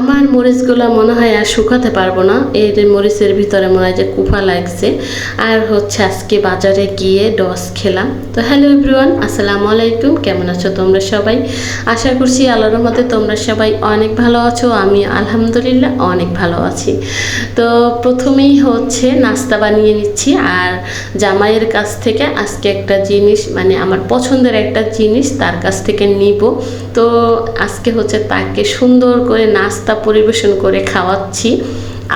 আমার মরিচগুলো মনে হয় আর শুকাতে পারব না। এর মরিচের ভিতরে মনে হয় যে কুফা লাগছে। আর হচ্ছে আজকে বাজারে গিয়ে ডস খেলাম। তো হ্যালো এভরিওয়ান, আসসালামু আলাইকুম। কেমন আছো তোমরা সবাই? আশা করছি আল্লাহর মতে তোমরা সবাই অনেক ভালো আছো। আমি আলহামদুলিল্লাহ অনেক ভালো আছি। তো প্রথমেই হচ্ছে নাস্তা বানিয়ে নিচ্ছি। আর জামাইয়ের কাছ থেকে আজকে একটা জিনিস মানে আমার পছন্দের একটা জিনিস তার কাছ থেকে নিব। তো আজকে হচ্ছে তাকে সুন্দর করে নাস্তা পরিবেশন করে খাওয়াচ্ছি।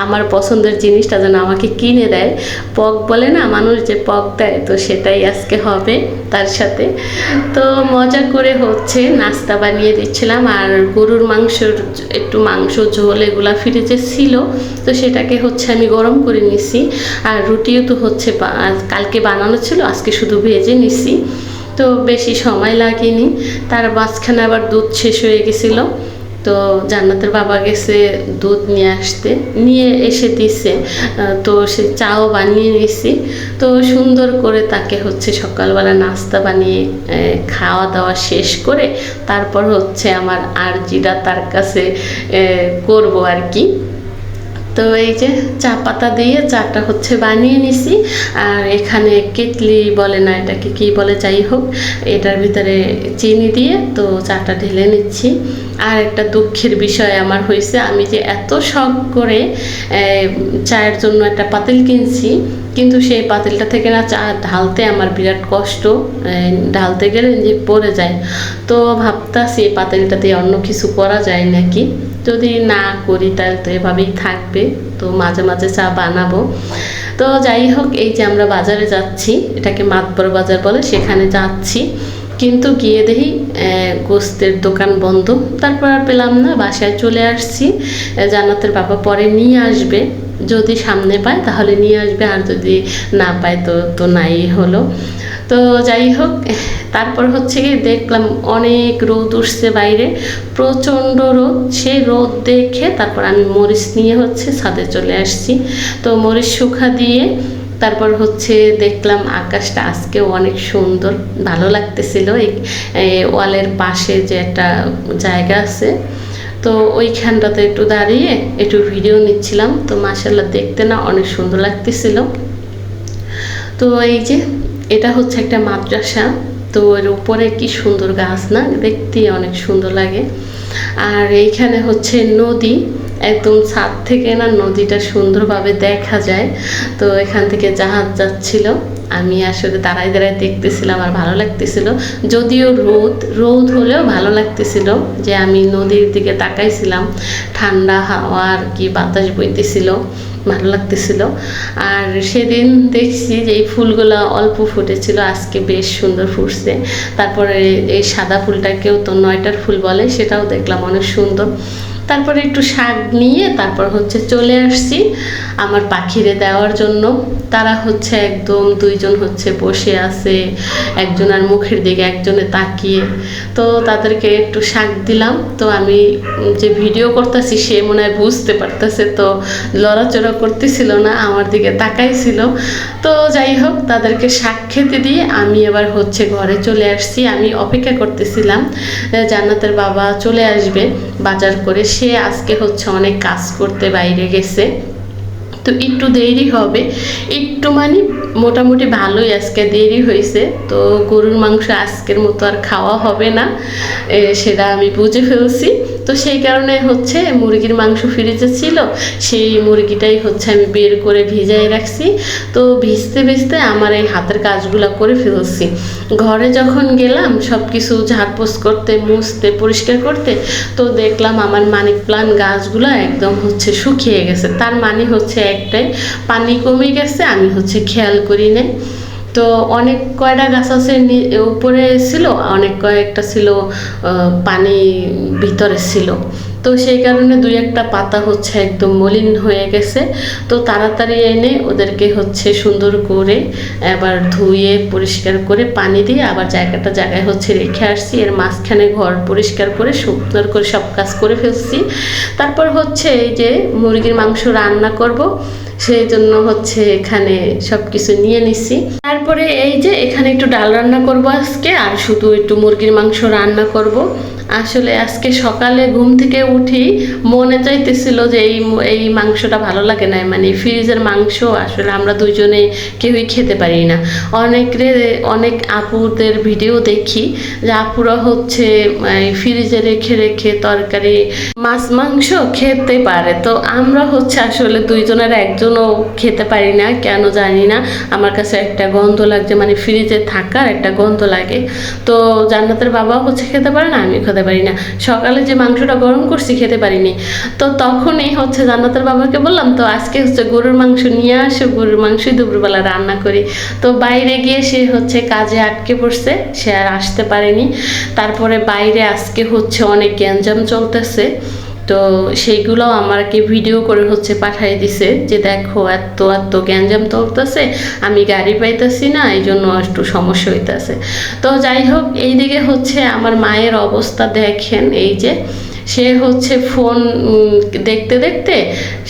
আমার পছন্দের জিনিসটা যেন আমাকে কিনে দেয়। পক বলে না, মানুষ যে পক দেয়, তো সেটাই আজকে হবে তার সাথে। তো মজা করে হচ্ছে নাস্তা বানিয়ে দিচ্ছিলাম। আর গরুর মাংসর একটু মাংস, ঝোল এগুলা ফ্রিজে ছিল, তো সেটাকে হচ্ছে আমি গরম করে নিছি। আর রুটিও তো হচ্ছে কালকে বানানো ছিল, আজকে শুধু ভেজে নিছি। তো বেশি সময় লাগেনি। তার মাঝখানে আবার দুধ শেষ হয়ে গেছিল। তো জান্নাতের বাবা গেছে দুধ নিয়ে আসতে, নিয়ে এসে দিছে। তো সে চাও বানিয়ে নিছি তো সুন্দর করে তাকে হচ্ছে সকালবেলা নাস্তা বানিয়ে খাওয়া দাওয়া শেষ করে তারপর হচ্ছে আমার আর্জিটা তার কাছে করব আর কি। তো এই যে চা পাতা দিয়ে চাটা হচ্ছে বানিয়ে নিছি। আর এখানে কেটলি বলে না এটাকে কি বলে যাই হোক, এটার ভিতরে চিনি দিয়ে তো চাটা ঢেলে নিচ্ছি। আর একটা দুঃখের বিষয় আমার হয়েছে, আমি যে এত শখ করে চায়ের জন্য একটা পাতিল কিনছি, কিন্তু সেই পাতিলটা থেকে না চা ঢালতে আমার বিরাট কষ্ট ঢালতে গেলে যে পড়ে যায়। তো ভাবতাছি এই পাতিলটা দিয়ে অন্য কিছু করা যায় নাকি? যদি না করি তাহলে তো এভাবেই থাকবে। তো মাঝে মাঝে চা বানাবো। তো যাই হোক, এই যে আমরা বাজারে যাচ্ছি, এটাকে মাতবর বাজার বলে, সেখানে যাচ্ছি। কিন্তু গিয়ে দেখি গোস্তের দোকান বন্ধ। তারপর আর পেলাম না, বাসায় চলে আসছি। জান্নাতের বাবা পরে নিয়ে আসবে। যদি সামনে পায় তাহলে নিয়ে আসবে, আর যদি না পায় তো তো নাই হলো। তো যাই হোক, তারপর হচ্ছে কি দেখলাম অনেক রোদ উঠছে বাইরে, প্রচণ্ড রোদ। সেই রোদ দেখে তারপর আমি মরিচ নিয়ে হচ্ছে ছাদে চলে আসছি। তো মরিচ শুকা দিয়ে তারপর হচ্ছে দেখলাম আকাশটা আজকেও অনেক সুন্দর, ভালো লাগতেছিল। এই এই ওয়ালের পাশে যে একটা জায়গা আছে তো ওইখানটাতে একটু দাঁড়িয়ে একটু ভিডিও নিচ্ছিলাম। তো মাসাল্লাহ দেখতে না অনেক সুন্দর লাগতেছিল। তো এই যে, এটা হচ্ছে একটা মাদ্রাসা। তো এর উপরে কি সুন্দর গাছ না? দেখতে অনেক সুন্দর লাগে। আর এইখানে হচ্ছে নদী। একদম ছাদ থেকে না নদীটা সুন্দরভাবে দেখা যায়। তো এখান থেকে জাহাজ যাচ্ছিল। আমি আসলে দাঁড়ায় দাঁড়ায় দেখতেছিলাম আর ভালো লাগতেছিল। যদিও রোদ রোদ হলেও ভালো লাগতেছিল যে আমি নদীর দিকে তাকাইছিলাম। ঠান্ডা হাওয়া আর কি বাতাস বইতেছিল, ভালো লাগতেছিল। আর সেদিন দেখছি যে এই ফুলগুলো অল্প ফুটেছিল, আজকে বেশ সুন্দর ফুটছে। তারপরে এই সাদা ফুলটাকেও তো নয়টার ফুল বলে, সেটাও দেখলাম অনেক সুন্দর। তারপরে একটু শাক নিয়ে তারপর হচ্ছে চলে আসছি আমার পাখিরে দেওয়ার জন্য। তারা হচ্ছে একদম দুইজন হচ্ছে বসে আছে, একজন আর মুখের দিকে একজনে তাকিয়ে। তো তাদেরকে একটু শাক দিলাম। তো আমি যে ভিডিও করতেছি সে মনে হয় বুঝতে পারতেছে, তো লড়াচড়া করতেছিল না, আমার দিকে তাকাইছিল। তো যাই হোক, তাদেরকে শাক খেতে দিয়ে আমি এবার হচ্ছে ঘরে চলে আসছি। আমি অপেক্ষা করতেছিলাম জান্নাতের বাবা চলে আসবে বাজার করে সে আজকে হচ্ছে অনেক কাজ করতে বাইরে গেছে। তো একটু দেরি হবে। একটু মানে মোটামুটি ভালোই আজকে দেরি হয়েছে। তো গরুর মাংস আজকের মতো আর খাওয়া হবে না সেটা আমি বুঝে ফেলছি। তো সেই কারণে হচ্ছে মুরগির মাংস ফ্রিজে ছিল, সেই মুরগিটাই হচ্ছে আমি বের করে ভিজাই রাখছি। তো ভিজতে ভিজতে আমার এই হাতের কাজগুলো করে ফেলছি। ঘরে যখন গেলাম সব কিছু ঝাড়পোছ করতে, মুছতে, পরিষ্কার করতে, তো দেখলাম আমার মানিক প্লান্ট গাছগুলো একদম হচ্ছে শুকিয়ে গেছে। তার মানে হচ্ছে একটাই। পানি কমে গেছে, আমি হচ্ছে খেয়াল করি নাই। তো অনেক কয়টা গাছ আছে উপরে ছিল, অনেক কয়েকটা ছিল পানি ভিতরে ছিল। তো সেই কারণে দুই একটা পাতা হচ্ছে একদম মলিন হয়ে গেছে। তো তাড়াতাড়ি এনে ওদেরকে হচ্ছে সুন্দর করে এবার ধুয়ে, পরিষ্কার করে পানি দিয়ে আবার জায়গাটা জায়গায় হচ্ছে রেখে আসছি। এর মাঝখানে ঘর পরিষ্কার করে, সুন্দর করে সব কাজ করে ফেলছি। তারপর হচ্ছে এই যে মুরগির মাংস রান্না করব। সেই জন্য হচ্ছে এখানে সব কিছু নিয়ে নিছি। তারপরে এই যে এখানে একটু ডাল রান্না করব আজকে, আর শুধু একটু মুরগির মাংস রান্না করব। আসলে আজকে সকালে ঘুম থেকে উঠি মনে চাইতেছিল যে এই এই মাংসটা ভালো লাগে না। মানে ফ্রিজের মাংস, আসলে আমরা দুজনে কেউই খেতে পারি না। অনেক অনেক আপুদের ভিডিও দেখি যে আপুরা হচ্ছে ফ্রিজে রেখে রেখে তরকারি, মাছ, মাংস খেতে পারে। তো আমরা হচ্ছে আসলে দুইজনের একজনও খেতে পারি না, কেন জানি না। আমার কাছে একটা গন্ধ লাগছে মানে ফ্রিজে থাকার একটা গন্ধ লাগে। তো জান্নাতের বাবা হচ্ছে খেতে পারে না আমি খেতে পারি না। সকালে যে মাংসটা গরম করছি, খেতে পারিনি। তো তখনই হচ্ছে জান্নাতের বাবাকে বললাম, তো আজকে হচ্ছে গরুর মাংস নিয়ে আসো, গরুর মাংসই দুপুরবেলা রান্না করি। তো বাইরে গিয়ে সে হচ্ছে কাজে আটকে পড়ছে, সে আর আসতে পারেনি। তারপরে বাইরে আজকে হচ্ছে অনেক গ্যাঞ্জাম চলতেছে। তো সেইগুলো আমাকে ভিডিও করে হচ্ছে পাঠিয়ে দিছে যে দেখো এত এত গ্যাঞ্জাম চলতেছে আমি গাড়ি পাইতেছি না এই জন্য একটু সমস্যা হইতেছে। তো যাই হোক, এইদিকে হচ্ছে আমার মায়ের অবস্থা দেখেন, এই যে সে হচ্ছে ফোন দেখতে দেখতে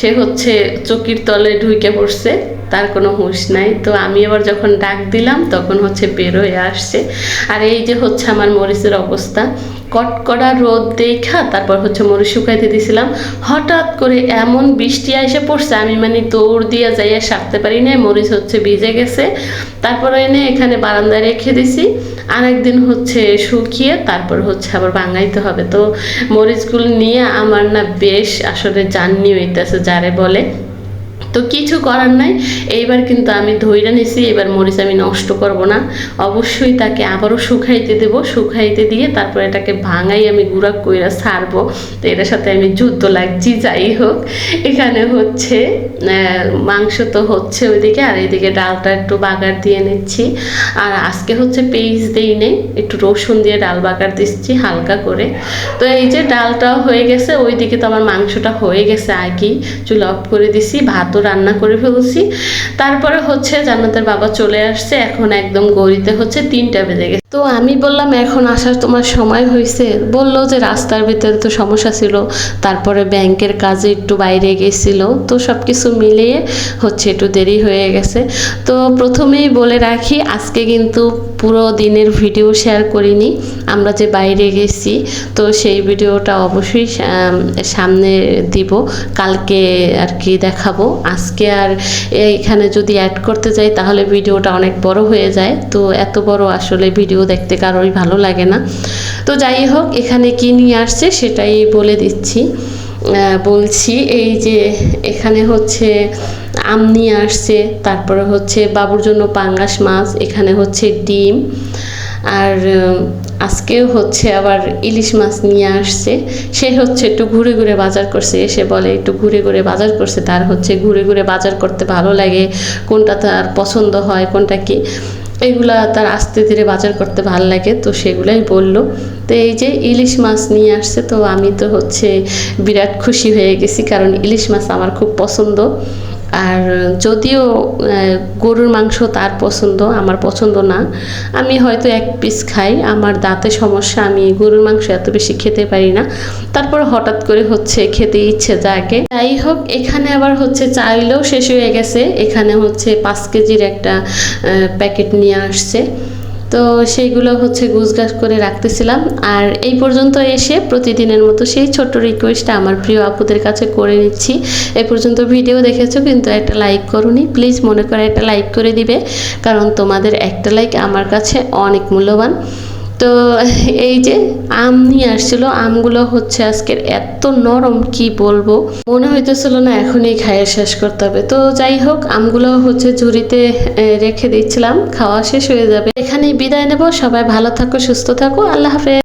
সে হচ্ছে চকির তলে ঢুকে পড়ছে, তার কোনো হুঁশ নাই। তো আমি আবার যখন ডাক দিলাম, তখন হচ্ছে বেরোয় আসছে। আর এই যে হচ্ছে আমার মরিচের অবস্থা কটকড়া রোদ দেখা, তারপর হচ্ছে মরিচ শুকাইতে দিছিলাম। হঠাৎ করে এমন বৃষ্টি এসে পড়ছে, আমি মানে দৌড় দিয়ে যাইয়া সারতে পারি না মরিচ হচ্ছে ভিজে গেছে। তারপর এনে এখানে বারান্দায় রেখে দিছি। আরেকদিন হচ্ছে শুকিয়ে তারপর হচ্ছে আবার ভাঙাইতে হবে। তো মরিচগুলো নিয়ে আমার না বেশ আসলে জার্নি হইতেছে যারে বলে তো কিছু করার নাই। এইবার কিন্তু আমি ধৈর্য নিছি, এবার মরিচ আমি নষ্ট করব না। অবশ্যই তাকে আবারও শুকাইতে দেব। শুকাইতে দিয়ে তারপর এটাকে ভাঙাই আমি গুঁড়া কইরা ছাড়বো। তো এটার সাথে আমি যুদ্ধ লাগছি, যাই হোক। এখানে হচ্ছে মাংস তো হচ্ছে ওইদিকে, আর এইদিকে ডালটা একটু বাগার দিয়ে নিচ্ছি। আর আজকে হচ্ছে পেঁয়াজ দেই নেই, একটু রসুন দিয়ে ডাল বাগার দিচ্ছি, হালকা করে। তো এই যে ডালটাও হয়ে গেছে, ওইদিকে তো আমার মাংসটা হয়ে গেছে আগেই। চুল অফ করে দিছি, ভাতও রান্না করে ফেলছি। তারপরে হচ্ছে জান্নাতের বাবা চলে আসছে, এখন একদম গড়িতে হচ্ছে তিনটা বেজে গেছে। তো আমি বললাম, এখন আসার তোমার সময় হয়েছে বলল যে, রাস্তার ভিতরে তো সমস্যা ছিল। তারপরে ব্যাংকের কাজে একটু বাইরে গেছিল। তো সব কিছু মিলিয়ে হচ্ছে একটু দেরি হয়ে গেছে। তো প্রথমেই বলে রাখি, আজকে কিন্তু পুরো দিনের ভিডিও শেয়ার করিনি। আমরা যে বাইরে গেছি, তো সেই ভিডিওটা অবশ্যই সামনে দিব। কালকে আর কি দেখাবো। আজকে আর এখানে যদি অ্যাড করতে যাই, তাহলে ভিডিওটা অনেক বড় হয়ে যায়। তো এত বড় আসলে ভিডিও দেখতে কারোরই ভালো লাগে না। তো যাই হোক, এখানে কি নিয়ে আসছে সেটাই বলে দিচ্ছি। বলছি এই যে এখানে হচ্ছে আম নিয়ে আসছে, তারপরে হচ্ছে বাবুর জন্য পাঙ্গাস মাছ, এখানে হচ্ছে ডিম, আর আজকেও হচ্ছে আবার ইলিশ মাছ নিয়ে আসছে। সে হচ্ছে একটু ঘুরে ঘুরে বাজার করছে, এসে বলে একটু ঘুরে ঘুরে বাজার করছে, তার হচ্ছে ঘুরে ঘুরে বাজার করতে ভালো লাগে, কোনটা তার পছন্দ হয়, কোনটা কি? এগুলা তার আস্তে ধীরে বাজার করতে ভালো লাগে, তো সেগুলাই বলল। তো এই যে ইলিশ মাছ নিয়ে আসছে, তো আমি তো হচ্ছে বিরাট খুশি হয়ে গেছি, কারণ ইলিশ মাছ আমার খুব পছন্দ। আর যদিও গরুর মাংস তার পছন্দ, আমার পছন্দ না, আমি হয়তো এক পিস খাই, আমার দাঁতে সমস্যা, আমি গরুর মাংস এত বেশি খেতে পারি না। তারপর হঠাৎ করে হচ্ছে খেতে ইচ্ছে যাকে। যাই হোক, এখানে আবার হচ্ছে চাইলেও শেষ হয়ে গেছে, এখানে হচ্ছে পাঁচ কেজির একটা প্যাকেট নিয়ে আসছে। তো সেইগুলো হচ্ছে গুছগাছ করে রাখতেছিলাম। আর এই পর্যন্ত এসে প্রতিদিনের মতো সেই ছোট্ট রিকোয়েস্টটা আমার প্রিয় আপুদের কাছে করে নিচ্ছি। এ পর্যন্ত ভিডিও দেখেছ, কিন্তু একটা লাইক করুনি। প্লিজ মনে করে একটা লাইক করে দিবে, কারণ তোমাদের একটা লাইক আমার কাছে অনেক মূল্যবান। তো এই যে আম নিয়ে আসছিল, আমগুলো হচ্ছে আজকের এত নরম, কি বলব? মনে হইতেছিল না এখনই খাইয়ে শেষ করতে হবে। তো যাই হোক, আমগুলো হচ্ছে ঝুড়িতে রেখে দিচ্ছিলাম, খাওয়া শেষ হয়ে যাবে। এখানেই বিদায় নেব, সবাই ভালো থাকো, সুস্থ থাকো, আল্লাহ হাফেজ।